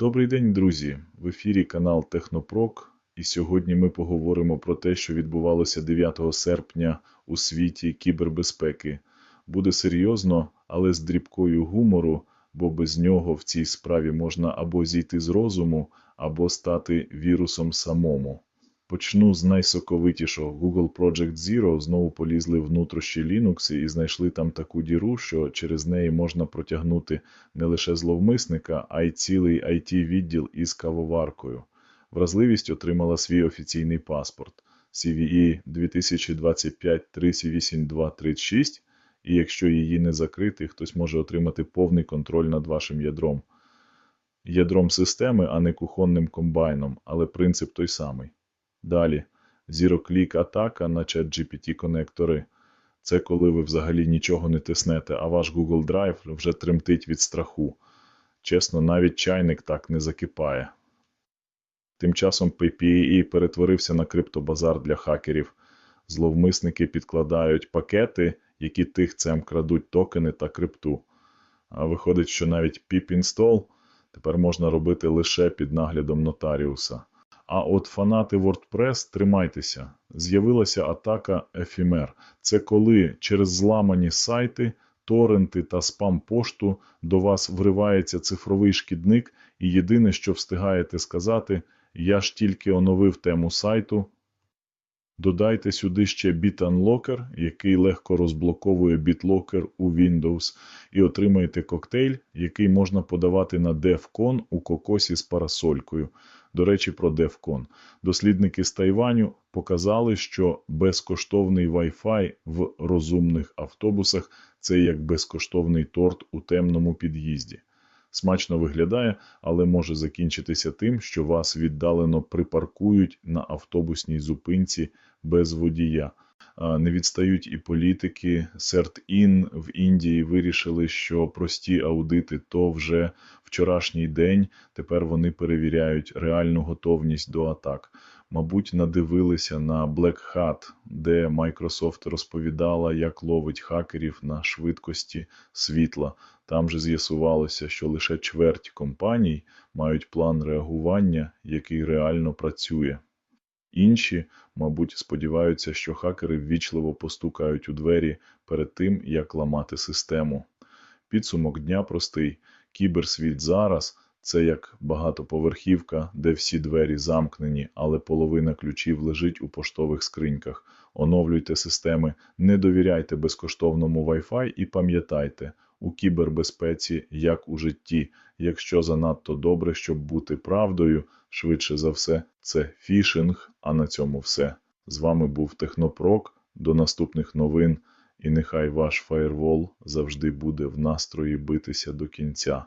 Добрий день, друзі! В ефірі канал Технопрок, і сьогодні ми поговоримо про те, що відбувалося 9 серпня у світі кібербезпеки. Буде серйозно, але з дрібкою гумору, бо без нього в цій справі можна або зійти з розуму, або стати вірусом самому. Почну з найсоковитішого. Google Project Zero знову полізли в нутрощі Linux і знайшли там таку діру, що через неї можна протягнути не лише зловмисника, а й цілий IT-відділ із кавоваркою. Вразливість отримала свій офіційний паспорт CVE 2025-38236, і якщо її не закрити, хтось може отримати повний контроль над вашим ядром. Ядром системи, а не кухонним комбайном, але принцип той самий. Далі. Zero-Click атака на ChatGPT конектори. Це коли ви взагалі нічого не тиснете, а ваш Google Drive вже тремтить від страху. Чесно, навіть чайник так не закипає. Тим часом PPE перетворився на криптобазар для хакерів. Зловмисники підкладають пакети, які тихцем крадуть токени та крипту. А виходить, що навіть pip-install тепер можна робити лише під наглядом нотаріуса. А от фанати WordPress, тримайтеся, з'явилася атака ефімер. Це коли через зламані сайти, торренти та спам-пошту до вас вривається цифровий шкідник, і єдине, що встигаєте сказати, я ж тільки оновив тему сайту. Додайте сюди ще BitUnlocker, який легко розблоковує BitLocker у Windows, і отримаєте коктейль, який можна подавати на DEFCON у кокосі з парасолькою. До речі, про DEFCON. Дослідники з Тайваню показали, що безкоштовний Wi-Fi в розумних автобусах це як безкоштовний торт у темному під'їзді. Смачно виглядає, але може закінчитися тим, що вас віддалено припаркують на автобусній зупинці без водія. Не відстають і політики. CERT-IN в Індії вирішили, що прості аудити то вже вчорашній день. Тепер вони перевіряють реальну готовність до атак. Мабуть, надивилися на Black Hat, де Microsoft розповідала, як ловить хакерів на швидкості світла. Там же з'ясувалося, що лише чверть компаній мають план реагування, який реально працює. Інші, мабуть, сподіваються, що хакери ввічливо постукають у двері перед тим, як ламати систему. Підсумок дня простий: кіберсвіт зараз це як багатоповерхівка, де всі двері замкнені, але половина ключів лежить у поштових скриньках. Оновлюйте системи, не довіряйте безкоштовному Wi-Fi і пам'ятайте, у кібербезпеці, як у житті, якщо занадто добре, щоб бути правдою, швидше за все, це фішинг. А на цьому все. З вами був Технопрок. До наступних новин, і нехай ваш фаєрвол завжди буде в настрої битися до кінця.